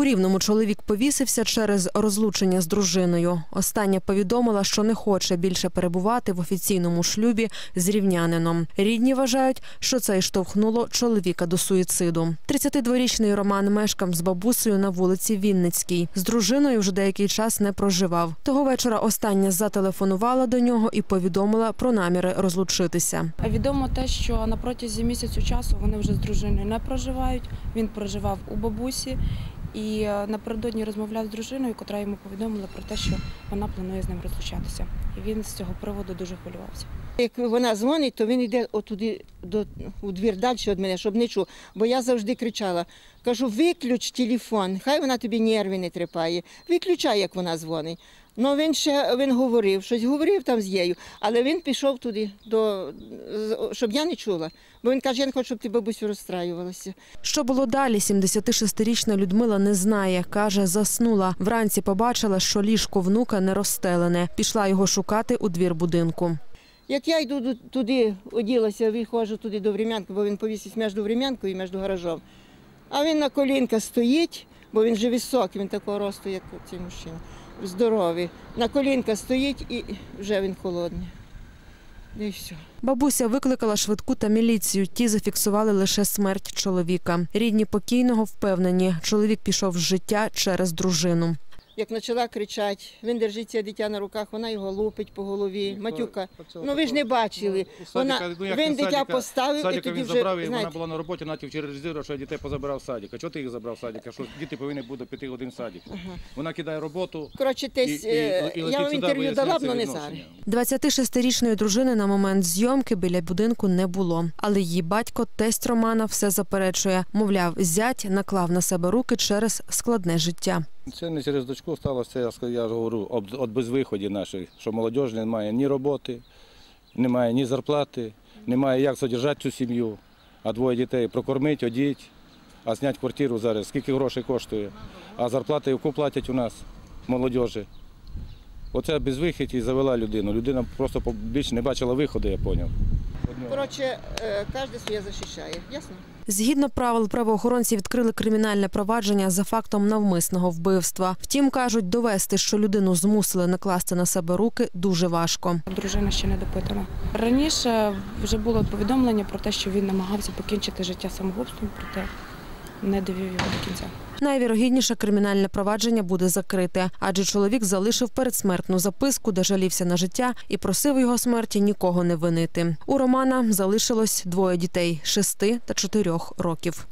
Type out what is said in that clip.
У Рівному чоловік повісився через розлучення з дружиною. Остання повідомила, що не хоче більше перебувати в офіційному шлюбі з рівнянином. Рідні вважають, що це й штовхнуло чоловіка до суїциду. 32-річний Роман мешкав з бабусею на вулиці Вінницькій. З дружиною вже деякий час не проживав. Того вечора остання зателефонувала до нього і повідомила про наміри розлучитися. Відомо те, що на протязі місяцю часу вони вже з дружиною не проживають. Він проживав у бабусі і е, напередодні розмовляв з дружиною, котра йому повідомила про те, що вона планує з ним розлучатися. І він з цього приводу дуже хвилювався. Як вона дзвонить, то він йде отуди до у двір далі від мене, щоб не чув. Бо я завжди кричала: кажу, виключ телефон, хай вона тобі нерви не трепає. Виключай, як вона дзвонить. Ну він ще він говорив, щось говорив там з нею, але він пішов туди, до, щоб я не чула. Бо він каже, я не хочу, щоб ти бабусю розстраювалася. Що було далі? 76-річна Людмила не знає. Каже, заснула. Вранці побачила, що ліжко внука не розстелене. Пішла його шукати у двір будинку. Як я йду туди, оділася, виходжу туди до врем'янки, бо він повісить між врем'янкою і між гаражом. А він на колінках стоїть, бо він же високий, він такого росту, як цей мужчина, здоровий. На колінках стоїть і вже він холодний. І все. Бабуся викликала швидку та міліцію. Ті зафіксували лише смерть чоловіка. Рідні покійного впевнені, чоловік пішов з життя через дружину. Як почала кричати, він держить це дитя на руках, вона його лупить по голові, матюка. Ну ви ж не бачили. Вона, він дитя поставив і Садика тоді він вже, забрав, і вона знаєте, була на роботі, натів через резерв, що я дітей позабирав з садика. Чого ти їх забрав з садика? Що діти повинні бути п'яти годин в садик. Вона кидає роботу. коротше, і- е, і я вам інтерв'ю дала, але не зараз. 26-річної дружини на момент зйомки біля будинку не було. Але її батько, тесть Романа, все заперечує. Мовляв, зять наклав на себе руки через складне життя. Це не через дочку сталося, я ж говорю, от безвиході нашої, що молодіж немає ні роботи, немає ні зарплати, немає як содержати цю сім'ю, а двоє дітей прокормити, одіть, а зняти квартиру зараз, скільки грошей коштує, а зарплати яку платять у нас, молодіжі. Оце безвихідь і завела людину. Людина просто більше не бачила виходу, я зрозумів. Коротше, е, кожен своє захищає, ясно? Згідно правил, правоохоронці відкрили кримінальне провадження за фактом навмисного вбивства. Втім, кажуть, довести, що людину змусили накласти на себе руки, дуже важко. Дружина ще не допитана. Раніше вже було повідомлення про те, що він намагався покінчити життя самогубством, проте не довів його до кінця. Найвірогідніше кримінальне провадження буде закрите, адже чоловік залишив передсмертну записку, де жалівся на життя і просив його смерті нікого не винити. У Романа залишилось двоє дітей шести та чотирьох років.